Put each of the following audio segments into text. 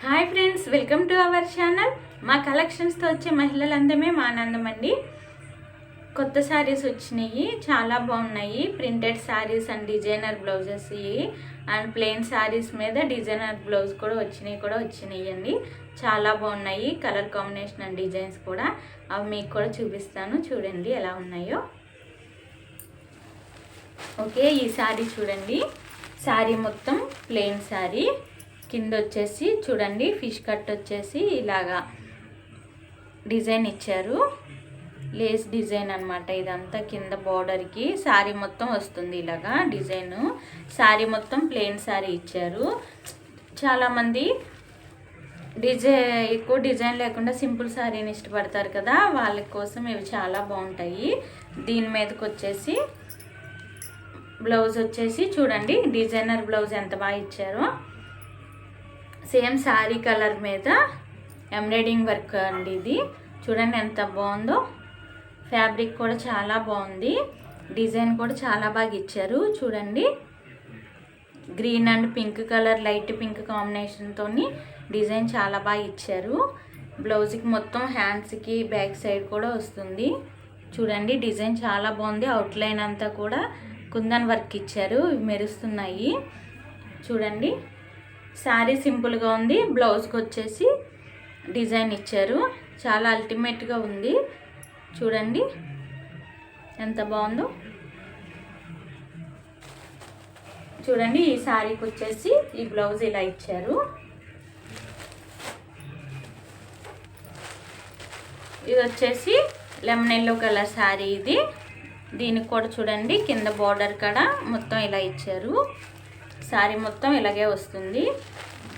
Hi friends welcome to our channel. మా కలెక్షన్స్తో వచ్చే మహిళలందమే మా ఆనందం అండి. కొత్త శారీస్ వచ్చినాయి చాలా బాగున్నాయి. Printed saris and designer blouses ఇవి. అండ్ ప్లెయిన్ శారీస్ మీద డిజైనర్ బ్లౌజ్ కూడా వచ్చినాయి కూడా వచ్చినాయి అండి. చాలా బాగున్నాయి కలర్ కాంబినేషన్ అండ్ డిజైన్స్ కూడా. అవి మీకు కూడా చూపిస్తాను చూడండి ఎలా ఉన్నాయో. ఓకే ఈ శారీ చూడండి. శారీ మొత్తం ప్లెయిన్ శారీ. కింద వచ్చేసి చూడండి ఫిష్ కట్ వచ్చేసి ఇలాగా డిజైన్ ఇచ్చారు. లేస్ డిజైన్ అనమాట ఇదంతా కింద బార్డర్కి. శారీ మొత్తం వస్తుంది ఇలాగా డిజైన్. శారీ మొత్తం ప్లెయిన్ శారీ ఇచ్చారు. చాలామంది డిజైన్ ఎక్కువ డిజైన్ లేకుండా సింపుల్ శారీని ఇష్టపడతారు కదా వాళ్ళ కోసం ఇవి చాలా బాగుంటాయి. దీని మీదకి వచ్చేసి బ్లౌజ్ వచ్చేసి చూడండి డిజైనర్ బ్లౌజ్ ఎంత బాగా ఇచ్చారో. సేమ్ శారీ కలర్ మీద ఎంబ్రాయిడింగ్ వర్క్ అండి ఇది. చూడండి ఎంత బాగుందో. ఫ్యాబ్రిక్ కూడా చాలా బాగుంది. డిజైన్ కూడా చాలా బాగా ఇచ్చారు. చూడండి. Green and pink colour light pink కాంబినేషన్తో డిజైన్ చాలా బాగా ఇచ్చారు. బ్లౌజ్కి మొత్తం హ్యాండ్స్కి బ్యాక్ సైడ్ కూడా వస్తుంది. చూడండి డిజైన్ చాలా బాగుంది. అవుట్లైన్ అంతా కూడా కుందన్ వర్క్ ఇచ్చారు. ఇవి మెరుస్తున్నాయి. చూడండి. శారీ సింపుల్గా ఉంది. బ్లౌజ్కి వచ్చేసి డిజైన్ ఇచ్చారు. చాలా అల్టిమేట్గా ఉంది. చూడండి. ఎంత బాగుందో. చూడండి ఈ శారీకి వచ్చేసి ఈ బ్లౌజ్ ఇలా ఇచ్చారు. ఇది వచ్చేసి లెమన్ ఎల్లో కలర్ శారీ ఇది. దీనికి కూడా చూడండి కింద బార్డర్ కాడ మొత్తం ఇలా ఇచ్చారు. శారీ మొత్తం ఇలాగే వస్తుంది.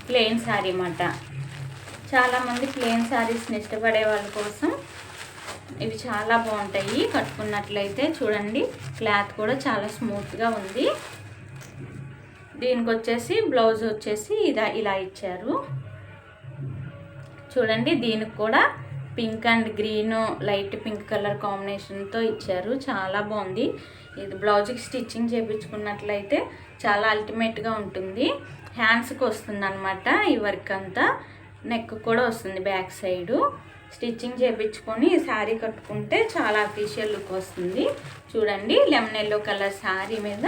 ప్లెయిన్ శారీ అన్నమాట. చాలామంది ప్లెయిన్ శారీస్ని ఇష్టపడే వాళ్ళ కోసం ఇవి చాలా బాగుంటాయి. కట్టుకున్నట్లయితే చూడండి క్లాత్ కూడా చాలా స్మూత్గా ఉంది. దీనికి వచ్చేసి బ్లౌజ్ వచ్చేసి ఇలా ఇలా ఇచ్చారు. చూడండి దీనికి కూడా pink and green light pink colour కాంబినేషన్తో ఇచ్చారు. చాలా బాగుంది. ఇది బ్లౌజ్కి స్టిచ్చింగ్ చేయించుకున్నట్లయితే చాలా అల్టిమేట్గా ఉంటుంది. హ్యాండ్స్కి వస్తుంది అనమాట ఈ వర్క్ అంతా. నెక్ కూడా వస్తుంది బ్యాక్ సైడు. స్టిచ్చింగ్ చేయించుకొని శారీ కట్టుకుంటే చాలా అఫీషియల్ లుక్ వస్తుంది. చూడండి లెమన్ ఎల్లో కలర్ శారీ మీద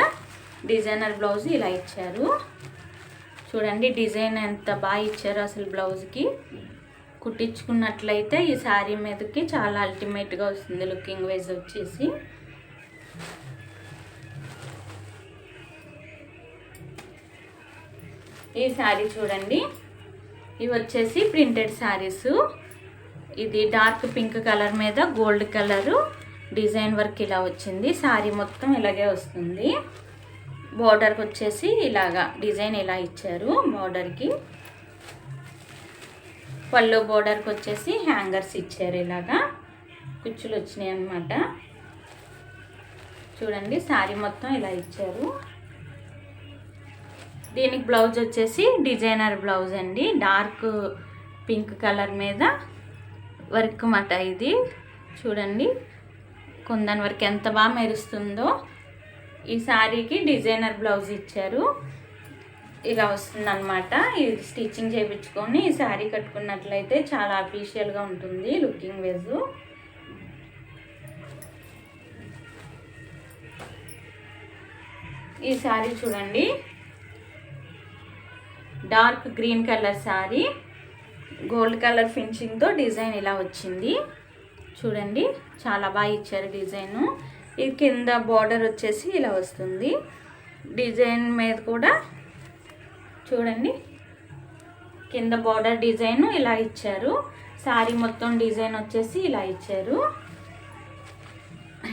డిజైనర్ బ్లౌజ్ ఇలా ఇచ్చారు. చూడండి డిజైన్ ఎంత బాగా ఇచ్చారు అసలు బ్లౌజ్కి కుట్టించుకున్నట్లయితే ఈ శారీ మీదకి చాలా అల్టిమేట్గా వస్తుంది లుకింగ్ వైజ్ వచ్చేసి. ఈ శారీ చూడండి. ఇవి వచ్చేసి ప్రింటెడ్ శారీస్. ఇది డార్క్ పింక్ కలర్ మీద గోల్డ్ కలరు డిజైన్ వర్క్ ఇలా వచ్చింది. శారీ మొత్తం ఇలాగే వస్తుంది. బార్డర్కి వచ్చేసి ఇలాగా డిజైన్ ఇలా ఇచ్చారు బార్డర్కి. పళ్ళు బోర్డర్కి వచ్చేసి హ్యాంగర్స్ ఇచ్చారు ఇలాగా. కుచ్చులు వచ్చినాయి అన్నమాట. చూడండి శారీ మొత్తం ఇలా ఇచ్చారు. దీనికి బ్లౌజ్ వచ్చేసి డిజైనర్ బ్లౌజ్ అండి. డార్క్ పింక్ కలర్ మీద వర్క్ మాట ఇది. చూడండి కుందన్ వర్క్ ఎంత బాగా మెరుస్తుందో. ఈ శారీకి డిజైనర్ బ్లౌజ్ ఇచ్చారు. ఇలా వస్తుందన్నమాట. ఇది స్టిచ్చింగ్ చేయించుకొని ఈ శారీ కట్టుకున్నట్లయితే చాలా అఫీషియల్గా ఉంటుంది లుకింగ్ వేజ్ ఈ శారీ చూడండి. Dark green colour sari. Gold colour ఫినిషింగ్తో design ఇలా వచ్చింది. చూడండి చాలా బాగా ఇచ్చారు డిజైను. ఇది కింద బార్డర్ వచ్చేసి ఇలా వస్తుంది. డిజైన్ మీద కూడా చూడండి. కింద బార్డర్ డిజైన్ ఇలా ఇచ్చారు. శారీ మొత్తం డిజైన్ వచ్చేసి ఇలా ఇచ్చారు.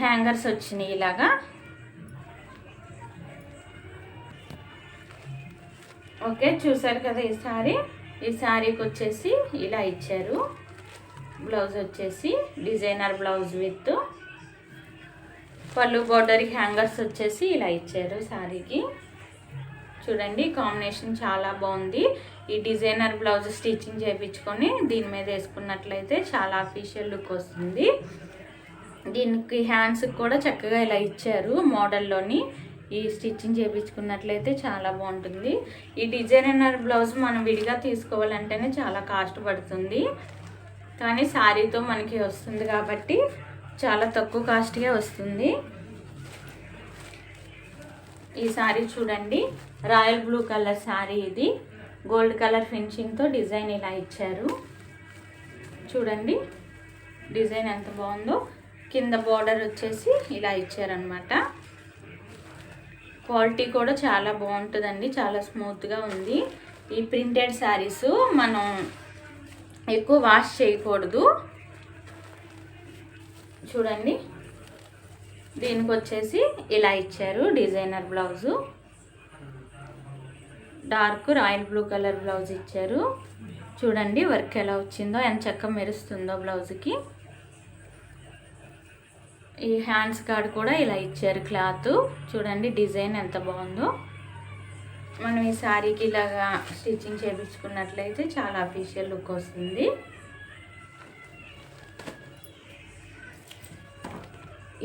హ్యాంగర్స్ వచ్చినాయి ఇలాగా. ఓకే చూసారు కదా ఈ శారీ ఈ శారీకి వచ్చేసి ఇలా ఇచ్చారు. బ్లౌజ్ వచ్చేసి డిజైనర్ బ్లౌజ్ విత్ పళ్ళు బార్డర్కి హ్యాంగర్స్ వచ్చేసి ఇలా ఇచ్చారు శారీకి చూడండి కాంబినేషన్ చాలా బాగుంది. ఈ డిజైనర్ బ్లౌజ్ స్టిచ్చింగ్ చేయించుకొని దీని మీద వేసుకున్నట్లయితే చాలా అఫీషియల్ లుక్ వస్తుంది. దీనికి హ్యాండ్స్కి కూడా చక్కగా ఇలా ఇచ్చారు మోడల్లోని. ఈ స్టిచ్చింగ్ చేయించుకున్నట్లయితే చాలా బాగుంటుంది. ఈ డిజైనర్ బ్లౌజ్ మనం విడిగా తీసుకోవాలంటేనే చాలా కాస్ట్ పడుతుంది. కానీ శారీతో మనకి వస్తుంది కాబట్టి చాలా తక్కువ కాస్ట్గా వస్తుంది. ఈ శారీ చూడండి. రాయల్ బ్లూ కలర్ శారీ ఇది. గోల్డ్ కలర్ ఫినిషింగ్తో డిజైన్ ఇలా ఇచ్చారు. చూడండి. డిజైన్ ఎంత బాగుందో. కింద బార్డర్ వచ్చేసి ఇలా ఇచ్చారనమాట క్వాలిటీ కూడా చాలా బాగుంటుందండి. చాలా స్మూత్గా ఉంది. ఈ ప్రింటెడ్ శారీస్ మనం ఎక్కువ వాష్ చేయకూడదు. చూడండి. దీనికి వచ్చేసి ఇలా ఇచ్చారు designer blouse. Dark royal blue colour blouse ఇచ్చారు. చూడండి వర్క్ ఎలా వచ్చిందో ఎంత చక్కగా మెరుస్తుందో బ్లౌజ్కి. ఈ హ్యాండ్స్ కార్డ్ కూడా ఇలా ఇచ్చారు క్లాత్. చూడండి డిజైన్ ఎంత బాగుందో. మనం ఈ శారీకి ఇలాగా స్టిచ్చింగ్ చేయించుకున్నట్లయితే చాలా అఫీషియల్ లుక్ వస్తుంది.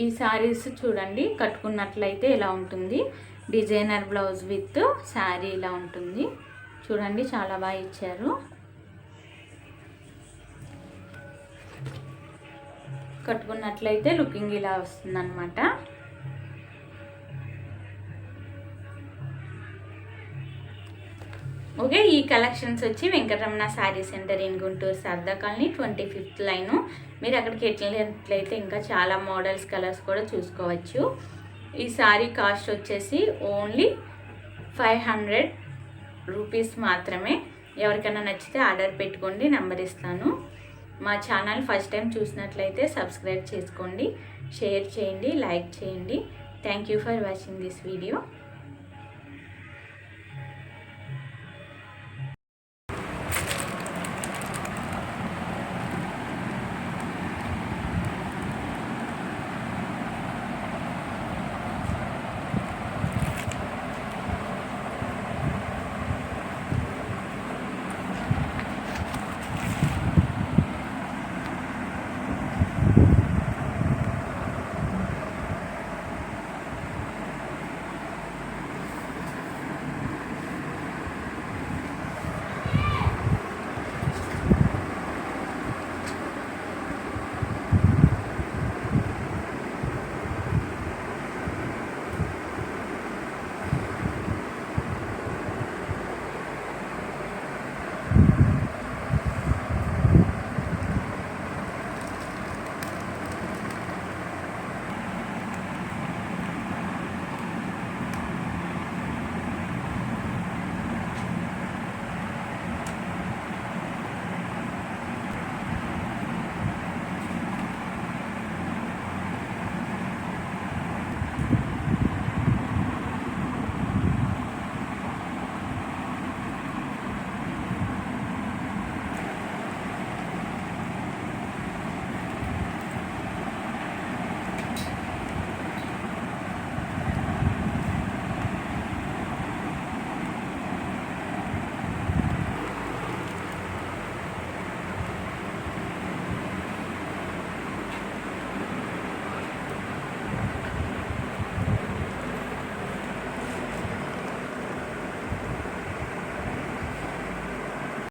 ఈ శారీస్ చూడండి కట్టుకున్నట్లయితే ఇలా ఉంటుంది. డిజైనర్ బ్లౌజ్ విత్ శారీ ఇలా ఉంటుంది. చూడండి చాలా బాగా ఇచ్చారు. కట్టుకున్నట్లయితే లుకింగ్ ఇలా వస్తుందన్నమాట. కలెక్షన్స్ వచ్చి Venkataramana sari centre in Guntur Sarda colony twenty fifth line. మీరు అక్కడికి వెళ్ళినట్లయితే ఇంకా చాలా మోడల్స్ కలర్స్ కూడా చూసుకోవచ్చు. ఈ శారీ కాస్ట్ వచ్చేసి ఓన్లీ ఫైవ్ హండ్రెడ్ రూపీస్ మాత్రమే. ఎవరికైనా నచ్చితే ఆర్డర్ పెట్టుకోండి నెంబర్ ఇస్తాను. మా ఛానల్ ఫస్ట్ టైం చూసినట్లయితే సబ్స్క్రైబ్ చేసుకోండి షేర్ చేయండి లైక్ చేయండి. Thank you for watching this video.